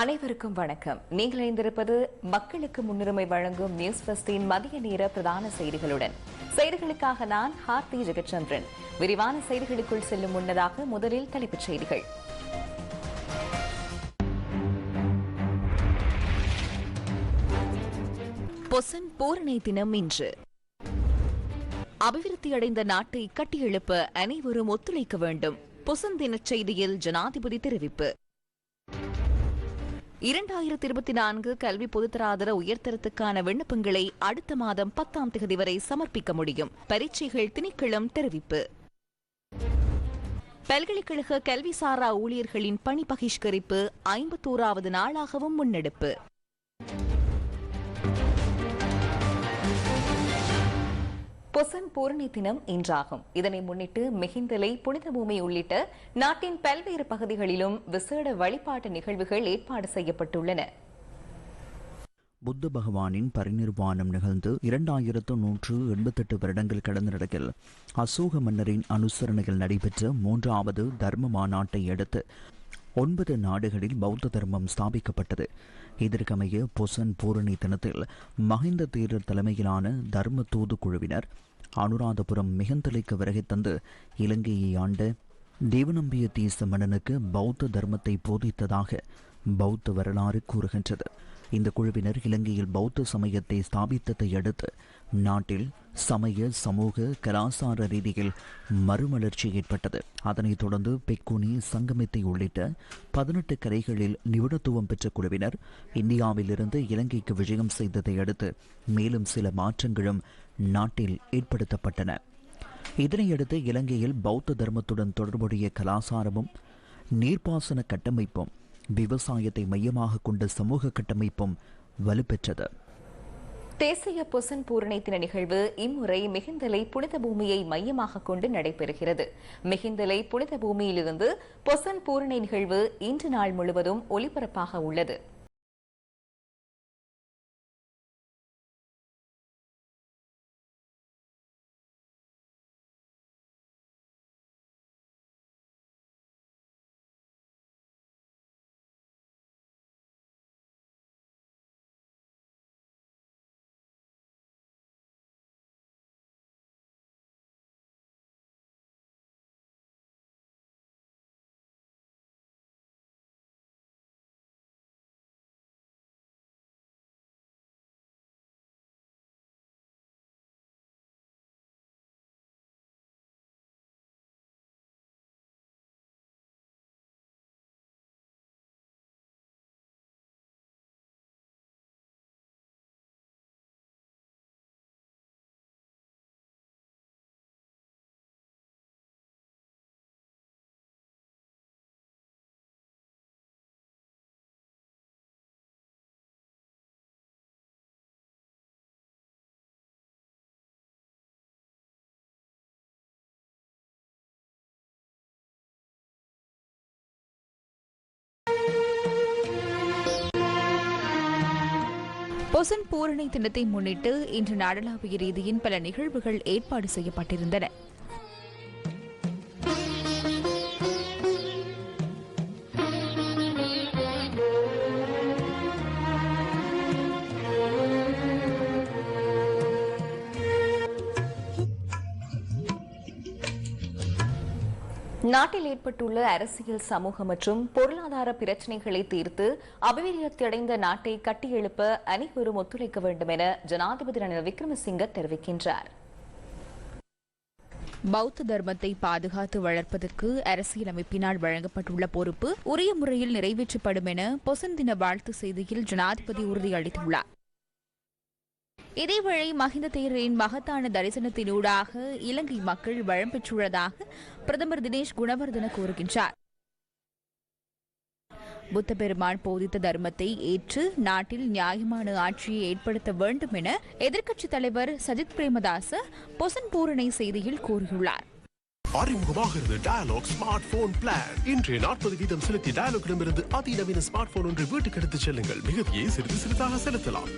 அனைவருக்கும் வணக்கம். நீங்கள் இணைந்திருப்பது மக்களுக்கு முன்னுரிமை வழங்கும் நியூஸ் பஸ்டின் மதிய நேர பிரதான செய்திகளுடன். செய்திகளுக்காக நான் ஹார்த்தி ஜெகச்சந்திரன். விரிவான செய்திகளுக்குள் செல்லும் முன்னதாக முதலில் தலைப்புச் செய்திகள். பொசன் பூரணி தினம் இன்று. அபிவிருத்தியடைந்த நாட்டை கட்டியெழுப்ப அனைவரும் ஒத்துழைக்க வேண்டும். பொசன் தினச் செய்தியில் ஜனாதிபதி தெரிவிப்பு. இரண்டாயிரத்தி இருபத்தி நான்கு கல்வி பொதுத்தராதர உயர்தரத்துக்கான விண்ணப்பங்களை அடுத்த மாதம் பத்தாம் தேதி வரை சமர்ப்பிக்க முடியும். பரீட்சைகள் திணைக்களம் தெரிவிப்பு. பல்கலைக்கழக கல்விசாரா ஊழியர்களின் பணி பகிஷ்கரிப்பு ஐம்பத்தோராவது நாளாகவும் முன்னெடுப்பு. பொசன் பூரணி தினம் இன்றாகும். இதனை முன்னிட்டு மிகிந்தலை புனித பூமி உள்ளிட்ட நாட்டின் பல்வேறு பகுதிகளிலும் விசேட வழிபாட்டு நிகழ்வுகள் ஏற்பாடு செய்யப்பட்டுள்ளன. புத்த பகவானின் பரிநிர்வாணம் நிகழ்ந்து இரண்டாயிரத்து நூற்று எண்பத்தெட்டு வருடங்கள் கடந்த நிலையில் அசோக மன்னரின் அனுசரணையில் நடைபெற்ற மூன்றாவது தர்ம மாநாட்டை அடுத்து ஒன்பது நாடுகளில் பௌத்த தர்மம் ஸ்தாபிக்கப்பட்டது. இதற்கமைய பொசன் பூரணி தினத்தில் மஹிந்த தேரர் தலைமையிலான தர்ம தூது குழுவினர் அனுராதபுரம் மிகந்தலைக்கு வருகை தந்து இலங்கையை ஆண்ட தேவநம்பிய தீச மன்னனுக்கு பௌத்த தர்மத்தை போதித்ததாக பௌத்த வரலாறு கூறுகின்றது. இந்த குழுவினர் இலங்கையில் பௌத்த சமயத்தை ஸ்தாபித்ததை அடுத்து நாட்டில் சமய சமூக கலாசார ரீதியில் மறுமலர்ச்சி ஏற்பட்டது. அதனைத் தொடர்ந்து பெக்குனி சங்கமித்தை உள்ளிட்ட பதினெட்டு கரைகளில் நிபுணத்துவம் பெற்ற குழுவினர் இந்தியாவிலிருந்து இலங்கைக்கு விஜயம் செய்ததை அடுத்து மேலும் சில மாற்றங்களும் நாட்டில் ஏற்படுத்தப்பட்டன. இதனையடுத்து இலங்கையில் பௌத்த தர்மத்துடன் தொடர்புடைய கலாசாரமும் நீர்ப்பாசன கட்டமைப்பும் விவசாயத்தை மையமாக கொண்ட சமூக கட்டமைப்பும் வலுப்பெற்றது. தேசிய பொசன் பூரணி தின நிகழ்வு இம்முறை மிகுந்தலை புனித பூமியை மையமாக கொண்டு நடைபெறுகிறது. மிகுந்தலை புனித பூமியிலிருந்து பொசன் பூரணி நிகழ்வு இன்று நாள் முழுவதும் ஒலிபரப்பாக உள்ளது. பொசன் பூரணி தினத்தை முன்னிட்டு இன்று நாடளாவிய ரீதியின் பல நிகழ்வுகள் ஏற்பாடு செய்யப்பட்டிருந்தன. நாட்டில் ஏற்பட்டுள்ள அரசியல் சமூக மற்றும் பொருளாதார பிரச்சினைகளை தீர்த்து அபிவிருத்தியடைந்த நாட்டை கட்டியெழுப்ப அனைவரும் ஒத்துழைக்க வேண்டும் என ஜனாதிபதி ரணில் விக்ரமசிங்க தெரிவிக்கின்றார். பௌத்த தர்மத்தை பாதுகாத்து வளர்ப்பதற்கு அரசியலமைப்பினால் வழங்கப்பட்டுள்ள பொறுப்பு உரிய முறையில் நிறைவேற்றப்படும் என பொசன் தின வாழ்த்து செய்தியில் ஜனாதிபதி உறுதியளித்துள்ளார். இதேவேளை மஹிந்த தேரரின் மகத்தான தரிசனத்தினூடாக இலங்கை மக்கள் வளம் பெற்றுள்ளதாக பிரதமர் தினேஷ் குணவர்தன கூறுகின்றார். புத்த பெருமான் போதித்த தர்மத்தை ஏற்று நாட்டில் நியாயமான ஆட்சியை ஏற்படுத்த வேண்டும் என எதிர்க்கட்சித் தலைவர் சஜித் பிரேமதாச பொசன் பூரணை செய்தியில் கூறியுள்ளார். அறிமுகமாகிறது டயலாக் ஸ்மார்ட் போன் பிளான் இன்றைய நாற்பது வீதம் செலுத்தி டயலாக்கிடமிருந்து அதிநவீன ஸ்மார்ட் போன் ஒன்று வீட்டுக்கு எடுத்துச் செல்லுங்கள். மிகுதியை சிறிது சிறிதாக செலுத்தலாம்.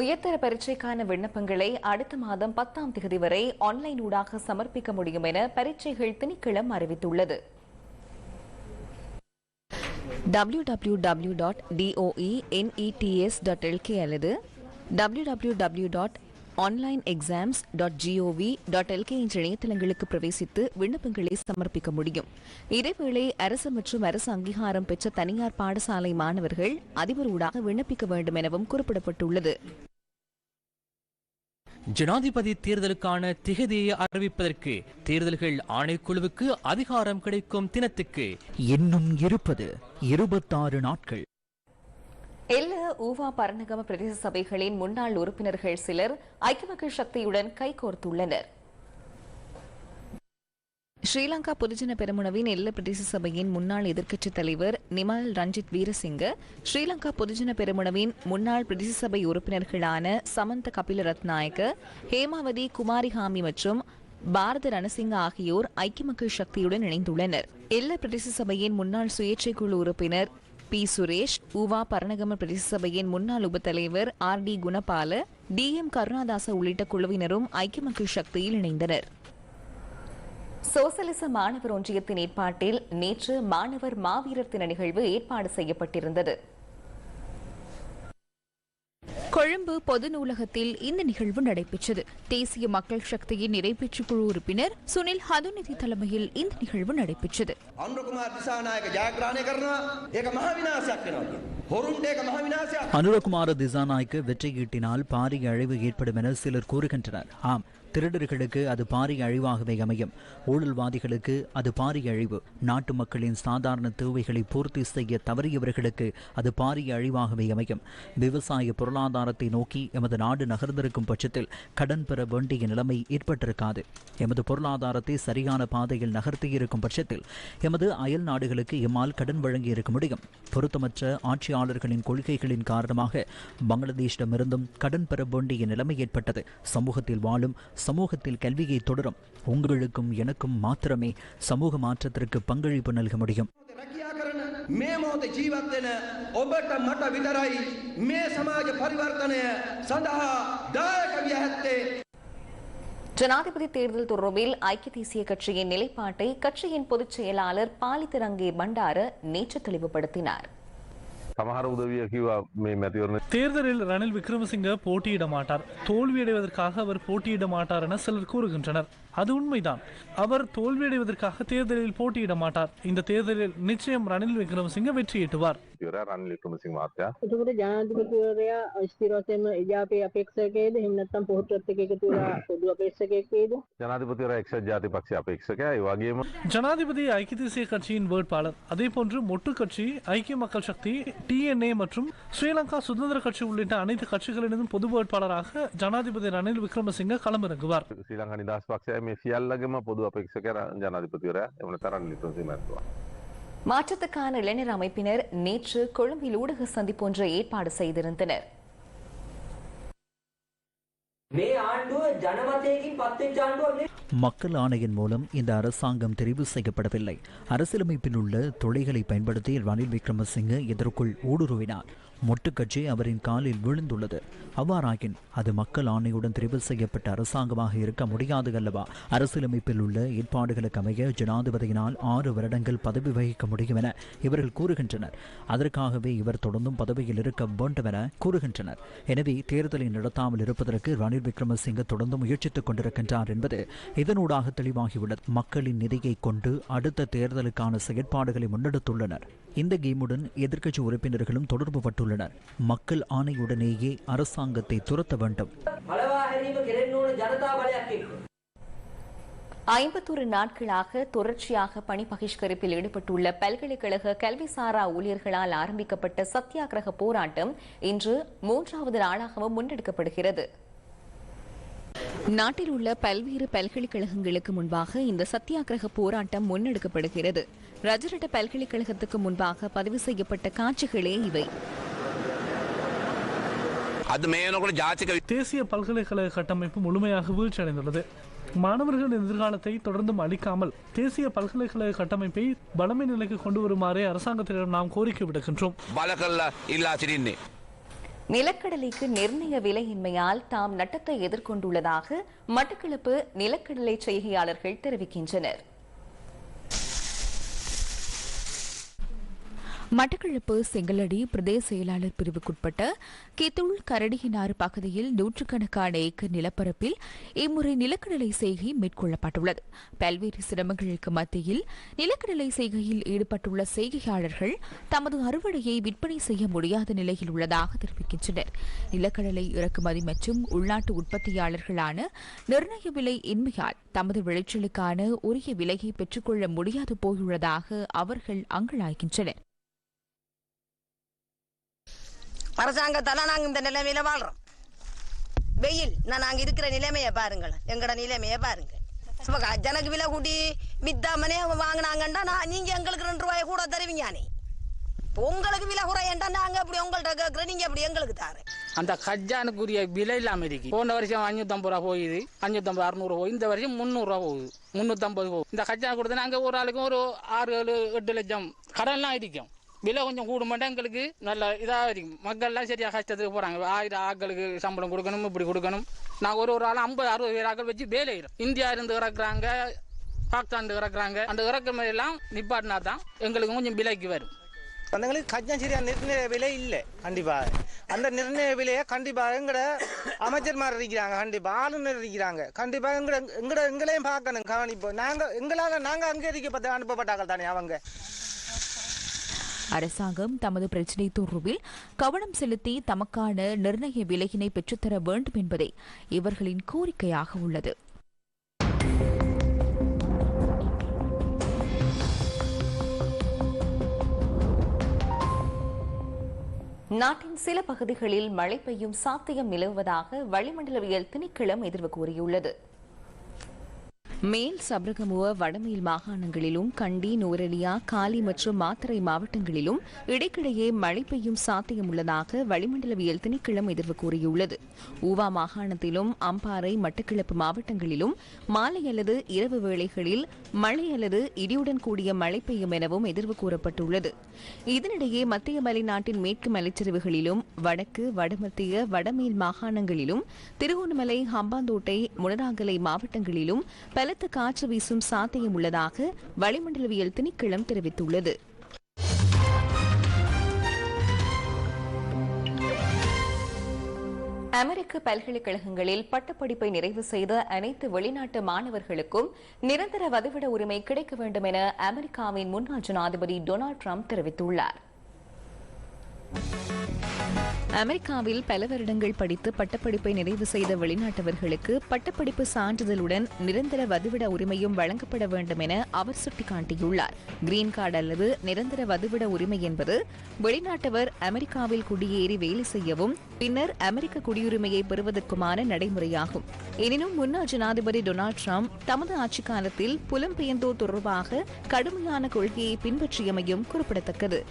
உயர்தர பரீட்சைக்கான விண்ணப்பங்களை அடுத்த மாதம் பத்தாம் தேதி வரை ஆன்லைன் ஊடாக சமர்ப்பிக்க முடியும் என பரீட்சைகள் திணைக்களம் அறிவித்துள்ளது. W W W dot DOE NETS dot LK அல்லது W W W dot online exams dot GOV dot LK என்ற இணையதளங்களுக்கு பிரவேசித்து விண்ணப்பங்களை சமர்ப்பிக்க முடியும். இதேவேளை அரசு மற்றும் அரசு அங்கீகாரம் பெற்ற தனியார் பாடசாலை மாணவர்கள் அதிபர் ஊடாக விண்ணப்பிக்க வேண்டும் எனவும் குறிப்பிடப்பட்டுள்ளது. ஜனாதிபதி தேர்தலுக்கான திகதியை அறிவிப்பதற்கு தேர்தல்கள் ஆணைக்குழுவுக்கு அதிகாரம் கிடைக்கும் தினத்துக்கு இன்னும் இருப்பது இருபத்தாறு நாட்கள். எல்ல ஊவா பரணகம பிரதேச சபைகளின் முன்னாள் உறுப்பினர்கள் சிலர் ஐக்கிய மக்கள் சக்தியுடன் கைகோர்த்துள்ளனர். ஸ்ரீலங்கா பொதுஜன பெருமுனவின் எல்ல பிரதேச சபையின் முன்னாள் எதிர்க்கட்சித் தலைவர் நிமல் ரஞ்சித் வீரசிங்க ஸ்ரீலங்கா பொதுஜன பெருமுனவின் முன்னாள் பிரதேச சபை உறுப்பினர்களான சமந்த கபில ரத்நாயக்க ஹேமாவதி குமாரிஹாமி மற்றும் பாரத ரணசிங்க ஆகியோர் ஐக்கிய மக்கள் சக்தியுடன் இணைந்துள்ளனர். எல்ல பிரதேச சபையின் முன்னாள் சுயேட்சை குழு உறுப்பினர் பி. சுரேஷ் உவா பரணகம பிரதேச சபையின் முன்னாள் உபத்தலைவர் R. D. Gunapala D. M. Karunadasa உள்ளிட்ட குழுவினரும் ஐக்கிய மக்கள் சக்தியில் இணைந்தனர். சோசலிச மாணவர் ஒன்றியத்தின் ஏற்பாட்டில் நேற்று மாணவர் மாவீரர் தின நிகழ்வு ஏற்பாடு செய்யப்பட்டிருந்தது. கொழும்பு பொது நூலகத்தில் இந்த நிகழ்வு நடைபெற்றது. தேசிய மக்கள் சக்தியின் நிறைவேற்று குழு உறுப்பினர் சுனில் ஹதுநிதி தலைமையில் இந்த நிகழ்வு நடைபெற்றது. அனுரகுமார திசாநாய்க்கு வெற்றி ஈட்டினால் பாரிய அழிவு ஏற்படும் என சிலர் கூறுகின்றனர். ஆம் திருடர்களுக்கு அது பாரிய அழிவாகவே அமையும். ஊழல்வாதிகளுக்கு அது பாரிய அழிவு. நாட்டு மக்களின் சாதாரண தேவைகளை பூர்த்தி செய்ய தவறியவர்களுக்கு அது பாரிய அழிவாகவே அமையும். விவசாய பொருளாதாரத்தை நோக்கி எமது நாடு நகர்ந்திருக்கும் பட்சத்தில் கடன் பெற வேண்டிய நிலைமை ஏற்பட்டிருக்காது. எமது பொருளாதாரத்தை சரியான பாதையில் நகர்த்தியிருக்கும் பட்சத்தில் எமது அயல் நாடுகளுக்கு எம்மால் கடன் வழங்கி இருக்க முடியும். பொருத்தமற்ற ஆட்சியாளர்களின் கொள்கைகளின் காரணமாக பங்களாதேஷிடமிருந்தும் கடன் பெற வேண்டிய நிலைமை ஏற்பட்டது. சமூகத்தில் வாழும் சமூகத்தில் கல்வியை தொடரும் உங்களுக்கும் எனக்கும் மாத்திரமே சமூக மாற்றத்திற்கு பங்களிப்பு நல்க முடியும் රැකියා කරන මේ මොහොත ජීවත්වෙන ඔබට මට විතරයි මේ සමාජ පරිවර්තනය සඳහා දායක විය හැත්තේ. ஜனாதிபதி தேர்தல் தொடர்பில் ஐக்கிய தேசிய கட்சியின் நிலைப்பாட்டை கட்சியின் பொதுச் செயலாளர் பாலித்திரங்கே பண்டார நேற்று தெளிவுபடுத்தினார் சமகார உதவியாக தேர்தலில் ரணில் விக்ரமசிங்க போட்டியிட மாட்டார். தோல்வியடைவதற்காக அவர் போட்டியிட மாட்டார் என சிலர் கூறுகின்றனர். அது உண்மைதான் அவர் தோல்வியடைவதற்காக தேர்தலில் போட்டியிட மாட்டார் இந்த தேர்தலில் நிச்சயம் ரணில் விக்ரமசிங்க வெற்றியீட்டுவார் ඉවරයා රනිල් වික්‍රමසිංහ මහත්තයා එතකොට ජනාධිපතිවරයා ස්ථිර වශයෙන්ම එජාපයේ අපේක්ෂකයේද එහෙම නැත්නම් පොහොට්ටුවත් එක්ක එකතු වෙලා පොදු අපේක්ෂකයෙක් වේද ජනාධිපතිවරයා එක්සත් ජාති පක්ෂ අපේක්ෂකයා ඒ වගේම ஜனாதிபதி ஐக்கிய தேசிய கட்சியின் வேட்பாளர் அதேபோன்று மொட்டு கட்சி ஐக்கிய மக்கள் சக்தி டிஎன்ஏ மற்றும் ஸ்ரீலங்கா சுதந்திர கட்சி உள்ளிட்ட அனைத்து கட்சிகளினதும் பொது வேட்பாளராக ஜனாதிபதி ரணில் விக்ரமசிங்க களமிறங்குவார் ශ්‍රී ලංකා නිදහස් පක්ෂය මේ සියල්ලගේම පොදු අපේක්ෂකයා ර- ජනාධිපතිවරයා එවන තරම් රනිල් වික්‍රමසිංහ මැතිතුමා மாற்றத்துக்கான இளைஞர் அமைப்பினர் நேற்று கொழும்பில் ஊடக சந்திப்பு ஒன்றை ஏற்பாடு செய்திருந்தனர் මේ ආණ්ඩුව ජනමතයකින් පත්වෙච්ච ආණ්ඩුවක් නෙවෙයි. மக்கள் ஆணையின் மூலம் இந்த அரசாங்கம் தெரிவு செய்யப்படவில்லை அரசியலமைப்பில் உள்ள தொலைகளை பயன்படுத்தி ரணில் விக்ரமசிங்க இதற்குள் ஊடுருவினார் மொட்டுக்கட்சி அவரின் காலில் விழுந்துள்ளது. அவ்வாறாயின் அது மக்கள் ஆணையுடன் தெரிவு செய்யப்பட்ட அரசாங்கமாக இருக்க முடியாது அல்லவா? அரசியலமைப்பில் உள்ள ஏற்பாடுகளுக்கு அமைய ஜனாதிபதியினால் ஆறு வருடங்கள் பதவி வகிக்க முடியும் என இவர்கள் கூறுகின்றனர். அதற்காகவே இவர் தொடர்ந்தும் பதவியில் இருக்க வேண்டும் என கூறுகின்றனர். எனவே தேர்தலை நடத்தாமல் இருப்பதற்கு ரணில் விக்ரமசிங்க தொடர்ந்து முயற்சித்துக் கொண்டிருக்கின்றார் என்பது இதனூடாக தெளிவாகியுள்ளது. மக்களின் நிதியை கொண்டு அடுத்த தேர்தலுக்கான செயற்பாடுகளை முன்னெடுத்துள்ளனர். இந்த கேமுடன் எதிர்க்கட்சி உறுப்பினர்களும் தொடர்பு பட்டுள்ளனர். தெரிவித்துள்ளனர் மக்கள் ஆணையுடனேயே அரசாங்கத்தை துரத்த வேண்டும். ஐம்பத்தொரு நாட்களாக தொடர்ச்சியாக பணி பகிஷ்கரிப்பில் ஈடுபட்டுள்ள பல்கலைக்கழக கல்விசாரா ஊழியர்களால் ஆரம்பிக்கப்பட்ட சத்தியாகிரக போராட்டம் இன்று மூன்றாவது நாளாகவும் முன்னெடுக்கப்படுகிறது. நாட்டில் உள்ள பல்வேறு பல்கலைக்கழகங்களுக்கு முன்பாக இந்த சத்தியாகிரக போராட்டம் முன்னெடுக்கப்படுகிறது. ரஜரட்ட பல்கலைக்கழகத்துக்கு முன்பாக பதிவு செய்யப்பட்ட காட்சிகளே இவை. அது மேலும் கூட ஜாதிக்க தேசிய பல்கலைக்கழக கட்டமைப்பு முழுமையாக வீழ்ச்சியடைந்துள்ளது. மாணவர்கள் எதிர்காலத்தை தொடர்ந்தும் அளிக்காமல் தேசிய பல்கலைக்கழக கட்டமைப்பை வளமை நிலைக்கு கொண்டு வருமாறு அரசாங்கத்திடம் நாம் கோரிக்கை விடுகின்றோம் விடுக்கின்றோம் நிலக்கடலைக்கு நிர்ணய விலையின்மையால் தாம் நட்டத்தை எதிர்கொண்டுள்ளதாக மட்டக்களப்பு நிலக்கடலை செய்கையாளர்கள் தெரிவிக்கின்றனர். மட்டக்களப்பு செங்கலடி பிரதேச செயலாளர் பிரிவுக்குட்பட்ட கித்துள் கரடியினாறு பகுதியில் நூற்றுக்கணக்கான ஏக்கர் நிலப்பரப்பில் இம்முறை நிலக்கடலை செய்கை மேற்கொள்ளப்பட்டுள்ளது. பல்வேறு சிரமங்களுக்கு மத்தியில் நிலக்கடலை செய்கையில் ஈடுபட்டுள்ள செய்கையாளர்கள் தமது அறுவடையை விற்பனை செய்ய முடியாத நிலையில் உள்ளதாக தெரிவிக்கின்றனர். நிலக்கடலை இறக்குமதி மற்றும் உள்நாட்டு உற்பத்தியாளர்களான நிர்ணய விலை இன்மையால் தமது விளைச்சலுக்கான உரிய விலையை பெற்றுக்கொள்ள முடியாது போயுள்ளதாக அவர்கள் அங்கலாய்கின்றனர். அரசாங்கத்தால நாங்க இந்த நிலைமையில வாழ்றோம். வெயில் நான் நாங்க இருக்கிற நிலைமையை பாருங்கள் எங்கட நிலைமையை பாருங்க. ஜனக்கு விலை கூட்டி வித்தாமனே வாங்கினாங்கண்டா நான் நீங்க எங்களுக்கு ரெண்டு ரூபாய் கூட தருவீங்க இப்போ உங்களுக்கு விலை குறையண்டா நாங்க அப்படி உங்கள்கிட்ட கேட்குறோம் நீங்க அப்படி எங்களுக்கு தாரு? அந்த கஜானுக்குரிய விலை இல்லாம இருக்கு. போன வருஷம் அஞ்சூத்தம்பது ரூபா போகுது அஞ்சூத்தம்பது அறுநூறு போகுது இந்த வருஷம் முந்நூறுரூவா போகுது முந்நூற்றம்பது போகுது. இந்த கஜா கொடுத்தா நாங்கள் ஒரு ஆளுக்கும் ஒரு ஆறு ஏழு எட்டு லட்சம் கடன்லாம் இருக்கும் விலை கொஞ்சம் கூடுமாட்டா எங்களுக்கு? நல்ல இதாக இருக்கும். மக்கள்லாம் சரியாக கஷ்டத்துக்கு போகிறாங்க ஆயிரம் ஆட்களுக்கு சம்பளம் கொடுக்கணும் இப்படி கொடுக்கணும். நாங்கள் ஒரு ஒரு ஆள் ஐம்பது அறுபது பேர் ஆட்கள் வச்சு வேலை இந்தியா இருந்து இறக்குறாங்க பாகிஸ்தான் இறக்குறாங்க. அந்த இறக்குமதி எல்லாம் நிப்பாட்டினா தான் எங்களுக்கு கொஞ்சம் விலைக்கு வரும். அந்தங்களுக்கு கஞ்சம் சரியாக நிர்ணய விலை இல்லை கண்டிப்பாக அந்த நிர்ணய விலையை கண்டிப்பாக எங்கட அமைச்சர்மார் இருக்கிறாங்க கண்டிப்பாக ஆளுநர் இருக்கிறாங்க கண்டிப்பாக எங்கட எங்கட எங்களையும் பார்க்கணும். கவனிப்போம் நாங்கள் எங்களால் நாங்கள் அங்கீகரிக்கப்பட்ட அனுப்பப்பட்டாங்க தானே அவங்க? அரசாங்கம் தமது பிரச்சினை தோர்வில் கவனம் செலுத்தி தமக்கான நிர்ணய விலையினை பெற்றுத்தர வேண்டும் என்பதே இவர்களின் கோரிக்கையாக உள்ளது. நாட்டின் சில பகுதிகளில் மழை பெய்யும் சாத்தியம் நிலவுவதாக வளிமண்டலவியல் திணைக்களம் எதிர்வு கூறியுள்ளது. மேல் சபரகமுவ வடமேல் மாகாணங்களிலும் கண்டி நூரலியா காலி மற்றும் மாத்தறை மாவட்டங்களிலும் இடைக்கிடையே மழை பெய்யும் சாத்தியம் உள்ளதாக வளிமண்டலவியல் திணைக்களம் எதிர்வு கூறியுள்ளது. ஊவா மாகாணத்திலும் அம்பாறை மட்டக்கிழப்பு மாவட்டங்களிலும் மாலை அல்லது இரவு வேளைகளில் மழை அல்லது இடியுடன் கூடிய மழை பெய்யும் எனவும் எதிர்வு கூறப்பட்டுள்ளது. இதனிடையே மத்திய மலைநாட்டின் மேற்கு மலைச்சரிவுகளிலும் வடக்கு வடமத்திய வடமேல் மாகாணங்களிலும் திருகோணமலை ஹம்பாந்தோட்டை முனராங்கலை மாவட்டங்களிலும் பல பலத்த காற்று வீசும் சாத்தியம் உள்ளதாக வளிமண்டலவியல் திணைக்களம் தெரிவித்துள்ளது. அமெரிக்க பல்கலைக்கழகங்களில் பட்டப்படிப்பை நிறைவு செய்த அனைத்து வெளிநாட்டு மாணவர்களுக்கும் நிரந்தர வதிவிட உரிமை கிடைக்க வேண்டும் என அமெரிக்காவின் முன்னாள் ஜனாதிபதி டொனால்டு ட்ரம்ப் தெரிவித்துள்ளார். அமெரிக்காவில் பல வருடங்கள் படித்து பட்டப்படிப்பை நிறைவு செய்த வெளிநாட்டவர்களுக்கு பட்டப்படிப்பு சான்றிதழுடன் நிரந்தர வதிவிட உரிமையும் வழங்கப்பட வேண்டும் என அவர் சுட்டிக்காட்டியுள்ளார். கிரீன் கார்டு அல்லது நிரந்தர வதிவிட உரிமை என்பது வெளிநாட்டவர் அமெரிக்காவில் குடியேறி வேலை செய்யவும் பின்னர் அமெரிக்க குடியுரிமையை பெறுவதற்குமான நடைமுறையாகும். எனினும் முன்னாள் ஜனாதிபதி டொனால்டு ட்ரம்ப் தமது ஆட்சி காலத்தில் புலம்பெயர்ந்தோர் தொடர்பாக கடுமையான கொள்கையை பின்பற்றியமையும் குறிப்பிடத்தக்கது.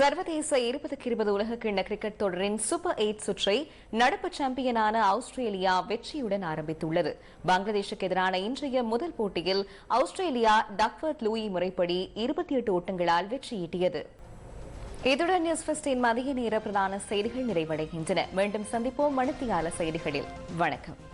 சர்வதேச இருபதுக்கு இருபது உலகக்கிண்ண கிரிக்கெட் தொடரின் சூப்பர் எயிட் சுற்றை நடப்பு சாம்பியனான ஆஸ்திரேலியா வெற்றியுடன் ஆரம்பித்துள்ளது. பங்களாதேஷுக்கு எதிரான இன்றைய முதல் போட்டியில் ஆஸ்திரேலியா டக்வர்த் லூயி முறைப்படி இருபத்தி எட்டு ஓட்டங்களால் வெற்றியீட்டியது இதுடன் நியூஸ் ஃபெஸ்டின் மதிய நேர பிரதான செய்திகள் நிறைவடைகின்றன. மீண்டும் சந்திப்போம் மணித்தியால செய்திகளில். வணக்கம்.